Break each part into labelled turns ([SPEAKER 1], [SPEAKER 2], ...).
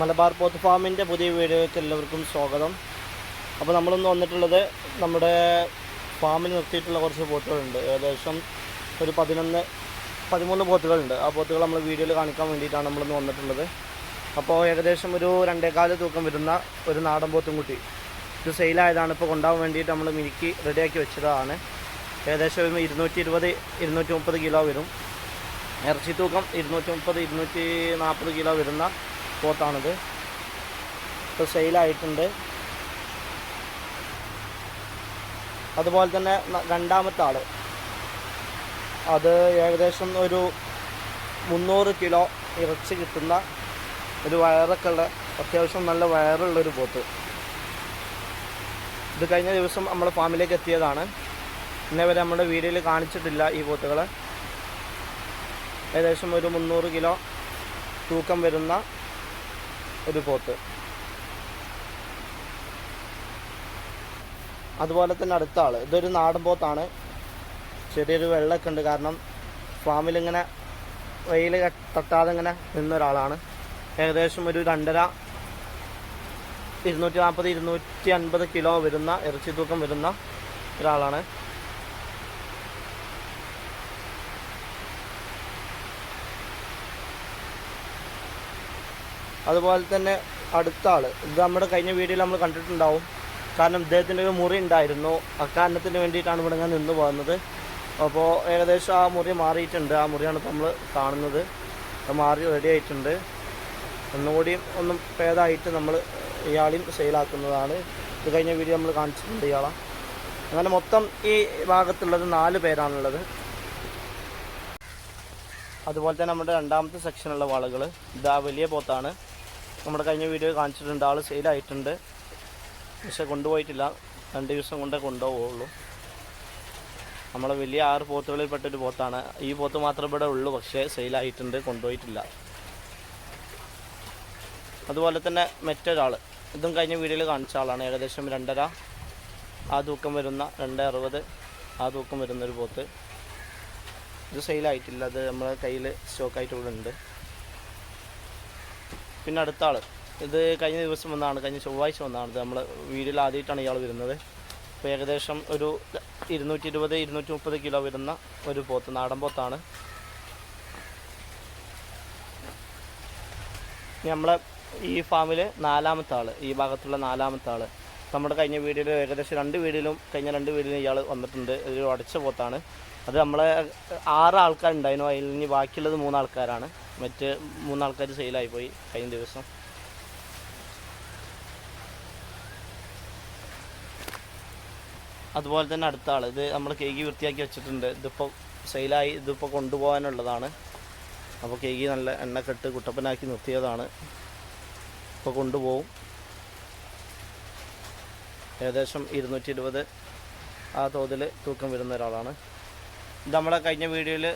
[SPEAKER 1] മലബാർ പോത്ത് ഫാമിന്റെ പുതിയ വീഡിയോയ്ക്ക് എല്ലാവർക്കും സ്വാഗതം. അപ്പോൾ നമ്മളൊന്ന് വന്നിട്ടുള്ളത് നമ്മുടെ ഫാമിൽ നിർത്തിയിട്ടുള്ള കുറച്ച് പോത്തുകളുണ്ട്. ഏകദേശം ഒരു പതിനൊന്ന് പതിമൂന്ന് പോത്തുകളുണ്ട്. ആ പോത്തുകൾ നമ്മൾ വീഡിയോയിൽ കാണിക്കാൻ വേണ്ടിയിട്ടാണ് നമ്മളൊന്ന് വന്നിട്ടുള്ളത്. അപ്പോൾ ഏകദേശം ഒരു രണ്ടേകാൽ തൂക്കം വരുന്ന ഒരു നാടൻ പോത്തും കുട്ടി ഇത് സെയിലായതാണ്. ഇപ്പോൾ കൊണ്ടാവാൻ വേണ്ടിയിട്ട് നമ്മൾ മിനുക്കി റെഡിയാക്കി വെച്ചതാണ്. ഏകദേശം ഇരുന്നൂറ്റി ഇരുപത് ഇരുന്നൂറ്റി മുപ്പത് കിലോ വരും. ഇറച്ചി തൂക്കം ഇരുന്നൂറ്റി മുപ്പത് ഇരുന്നൂറ്റി നാൽപ്പത് കിലോ വരുന്ന പോത്താണിത്. ഇപ്പോൾ സെയിലായിട്ടുണ്ട്. അതുപോലെ തന്നെ രണ്ടാമത്തെ ആൾ അത് ഏകദേശം ഒരു മുന്നൂറ് കിലോ ഇറച്ചി കിട്ടുന്ന ഒരു വയറൊക്കെ ഉള്ള അത്യാവശ്യം നല്ല വയറുള്ളൊരു പോത്ത്. ഇത് കഴിഞ്ഞ ദിവസം നമ്മുടെ ഫാമിലേക്ക് എത്തിയതാണ്. ഇന്നേ വരെ നമ്മുടെ വീഡിയോയിൽ കാണിച്ചിട്ടില്ല ഈ പോത്തുകളെ. ഏകദേശം ഒരു മുന്നൂറ് കിലോ തൂക്കം വരുന്ന ഒരു പോത്ത്. അതുപോലെ തന്നെ അടുത്ത ആൾ ഇതൊരു നാടൻ പോത്താണ്. ചെറിയൊരു വെള്ളമൊക്കെ ഉണ്ട്. കാരണം ഫാമിലിങ്ങനെ വെയിൽ തട്ടാതെ ഇങ്ങനെ നിന്നൊരാളാണ് ഏകദേശം ഒരു രണ്ടര ഇരുന്നൂറ്റി നാൽപ്പത് ഇരുന്നൂറ്റി അൻപത് കിലോ വരുന്ന ഇറച്ചി തൂക്കം വരുന്ന ഒരാളാണ്. അതുപോലെ തന്നെ അടുത്ത ആൾ ഇത് നമ്മുടെ കഴിഞ്ഞ വീഡിയോയിൽ നമ്മൾ കണ്ടിട്ടുണ്ടാവും. കാരണം ഇദ്ദേഹത്തിന്റെ ഒരു മുറി ഉണ്ടായിരുന്നു. അക്കാരണത്തിന് വേണ്ടിയിട്ടാണ് ഇവിടെ ഞാൻ നിന്ന് പോകുന്നത്. അപ്പോൾ ഏകദേശം ആ മുറി മാറിയിട്ടുണ്ട്. ആ മുറിയാണ് നമ്മൾ കാണുന്നത്. മാറി റെഡി ആയിട്ടുണ്ട്. ഒന്നുകൂടി ഒന്നും ഭേദമായിട്ട് നമ്മൾ ഇയാളെയും സെയിലാക്കുന്നതാണ് ഇത് കഴിഞ്ഞ വീഡിയോ നമ്മൾ കാണിച്ചിട്ടുണ്ട് ഇയാളെ. അങ്ങനെ മൊത്തം ഈ ഭാഗത്തുള്ളത് നാല് പേരാണുള്ളത്. അതുപോലെ തന്നെ നമ്മുടെ രണ്ടാമത്തെ സെക്ഷനുള്ള വളകൾ ഇതാ വലിയ പോത്താണ്. നമ്മുടെ കഴിഞ്ഞ വീഡിയോ കാണിച്ചിട്ടുണ്ട്. ആൾ സെയിലായിട്ടുണ്ട് പക്ഷെ കൊണ്ടുപോയിട്ടില്ല. രണ്ട് ദിവസം കൊണ്ടേ കൊണ്ടുപോവുള്ളൂ. നമ്മളെ വലിയ ആറ് പോത്തുകളിൽ പെട്ടൊരു പോത്താണ്. ഈ പോത്ത് മാത്രമേ ഇവിടെ ഉള്ളൂ. പക്ഷേ സെയിലായിട്ടുണ്ട് കൊണ്ടുപോയിട്ടില്ല. അതുപോലെ തന്നെ മറ്റൊരാൾ ഇതും കഴിഞ്ഞ വീഡിയോയിൽ കാണിച്ച ആളാണ്. ഏകദേശം രണ്ടര. ആ തൂക്കം വരുന്ന രണ്ട് അറുപത്. ആ തൂക്കം വരുന്നൊരു പോത്ത്. ഇത് സെയിലായിട്ടില്ല അത് നമ്മളെ കയ്യിൽ സ്റ്റോക്കായിട്ട് ഇവിടെ ഉണ്ട്. പിന്നെ അടുത്ത ആൾ ഇത് കഴിഞ്ഞ ദിവസം വന്നാണ് കഴിഞ്ഞ ചൊവ്വാഴ്ച വന്നാണ് ഇത് നമ്മൾ വീടിൽ ആദ്യമായിട്ടാണ് ഇയാൾ വരുന്നത്. അപ്പോൾ ഏകദേശം ഒരു ഇരുന്നൂറ്റി ഇരുപത് ഇരുന്നൂറ്റി മുപ്പത് കിലോ വരുന്ന ഒരു പോത്ത് നാടൻ പോത്താണ്. നമ്മളെ ഈ ഫാമിൽ നാലാമത്തെ ആൾ ഈ ഭാഗത്തുള്ള നാലാമത്തെ ആൾ നമ്മുടെ കഴിഞ്ഞ വീഡിയോയിൽ ഏകദേശം രണ്ട് വീടിലും കഴിഞ്ഞ രണ്ട് വീടിലും ഇയാൾ വന്നിട്ടുണ്ട്. ഒരു അടച്ച പോത്താണ്. അത് നമ്മളെ ആറ് ആൾക്കാരുണ്ടായിരുന്നു അതിൽ ഇനി ബാക്കിയുള്ളത് മൂന്നാൾക്കാരാണ്. മറ്റ് മൂന്നാൾക്കാർ സെയിലായി പോയി കഴിഞ്ഞ ദിവസം. അതുപോലെ തന്നെ അടുത്ത ആൾ ഇത് നമ്മൾ കേക്ക് വൃത്തിയാക്കി വെച്ചിട്ടുണ്ട്. ഇതിപ്പോൾ സെയിലായി ഇതിപ്പോൾ കൊണ്ടുപോകാനുള്ളതാണ്. അപ്പോൾ കേക്ക് നല്ല എണ്ണക്കെട്ട് കുട്ടപ്പനാക്കി നിർത്തിയതാണ്. ഇപ്പോൾ കൊണ്ടുപോകും. ഏകദേശം ഇരുന്നൂറ്റി ഇരുപത് ആ തോതിൽ തൂക്കം വരുന്ന ഒരാളാണ്. ഇത് നമ്മളെ കഴിഞ്ഞ വീഡിയോയിൽ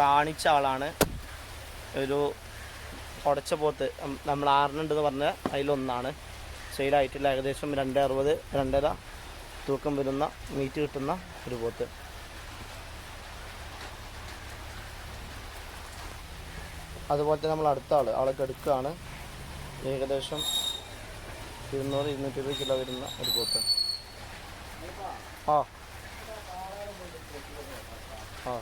[SPEAKER 1] കാണിച്ച ആളാണ്. ഒരു ഉടച്ച പോത്ത് നമ്മൾ ആറിനുണ്ടെന്ന് പറഞ്ഞ അതിലൊന്നാണ്. സെയിലായിട്ടില്ല ഏകദേശം രണ്ട് അറുപത് രണ്ടര തൂക്കം വരുന്ന മീറ്റ് കിട്ടുന്ന ഒരു പോത്ത്. അതുപോലെ തന്നെ നമ്മൾ അടുത്ത ആൾ ആളെ എടുക്കുകയാണ് ഏകദേശം ഇരുന്നൂറ് ഇരുന്നൂറ്റി ഇരുപത് കിലോ വരുന്ന ഒരു പോത്ത് ആ. ആ.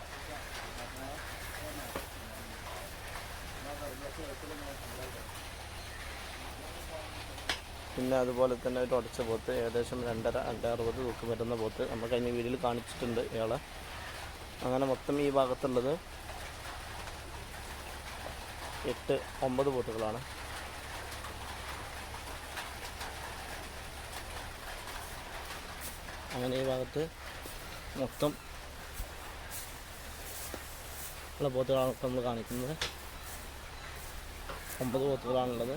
[SPEAKER 1] പിന്നെ അതുപോലെ തന്നെ ഒരു ഉടച്ച പോത്ത് ഏകദേശം രണ്ടര രണ്ട് അറുപത് തൂക്കം വരുന്ന പോത്ത് നമ്മൾ കഴിഞ്ഞ വീഡിയോയിൽ കാണിച്ചിട്ടുണ്ട് ഇയാളെ. അങ്ങനെ മൊത്തം ഈ ഭാഗത്തുള്ളത് എട്ട് ഒമ്പത് പോത്തുകളാണ് അങ്ങനെ ഈ ഭാഗത്ത് മൊത്തം ഉള്ള പോത്തുകളാണ് നമ്മൾ കാണിക്കുന്നത്. ഒമ്പത് പോത്തുകളാണുള്ളത്